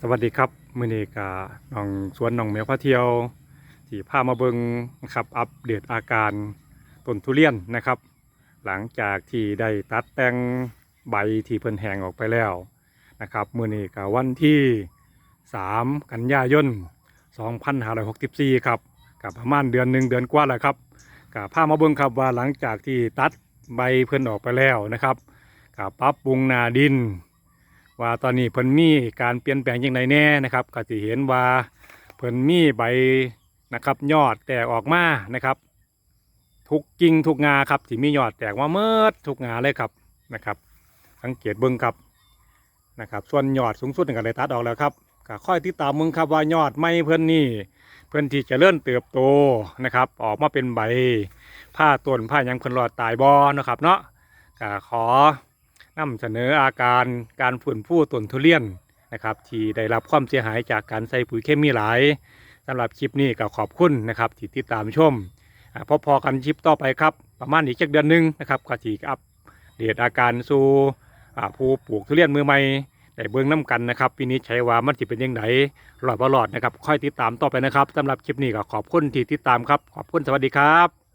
สวัสดีครับมื้อนี้ก็น้องสวนน้องแมวพาเที่ยวที่พามาเบิงนะครับอัปเดตอาการต้นทุเรียนนะครับ หลังจากที่ได้ตัดแต่งใบที่เพิ่นแหงออกไปแล้วนะครับมื้อนี้ก็วันที่ 3 กันยายน 2564 ครับกับประมาณเดือนหนึ่งเดือนกว่าแล้วครับก็พามาเบิงครับว่าหลังจากที่ตัดใบเพิ่นออกไปแล้วนะครับก็ปรับปรุงนาดิน ว่าตอนนี้เพิ่นมีการเปลี่ยนแปลงย่างไรแน่นะครับก็สิเห็นว่าเพิ่นมีใบนะครับยอดแตกออกมานะครับ ทุกกิ่งทุกงาครับที่มียอดแตกมาเมิดทุกงาเลยครับนะครับสังเกตเบิ่งครับนะครับ ส่วนยอดสูงสุดนี่ก็เลยตัดออกแล้วครับก็ค่อยติดตามมึงครับว่ายอดไม่เพิ่นนี่เพิ่นที่จะเลื่อนเติบโตนะครับ ออกมาเป็นใบผ้าต้นผ้ายังเพิ่นรอดตายบ่นะครับเนาะก็ขอ นำเสนออาการการฟื้นฟูต้นทุเรียนนะครับ ที่ได้รับความเสียหายจากการใส่ปุ๋ยเคมีหลายสำหรับคลิปนี้ก็ขอบคุณนะครับที่ติดตามชมพบพอกันคลิปต่อไปครับ ประมาณอีกจักเดือนหนึงนะครับก็ที่อัปเดตอาการสู่อ่าผู้ปลูกทุเรียนมือใหม่ได้เบิ่งน้ากันนะครับปีนี้ใช้ว่ามันจะเป็นยังไงรอดบ่รอดนะครับค่อยติดตามต่อไปนะครับสำหรับคลิปนี้ก็ขอบคุณที่ติดตามครับ ขอบคุณสวัสดีครับ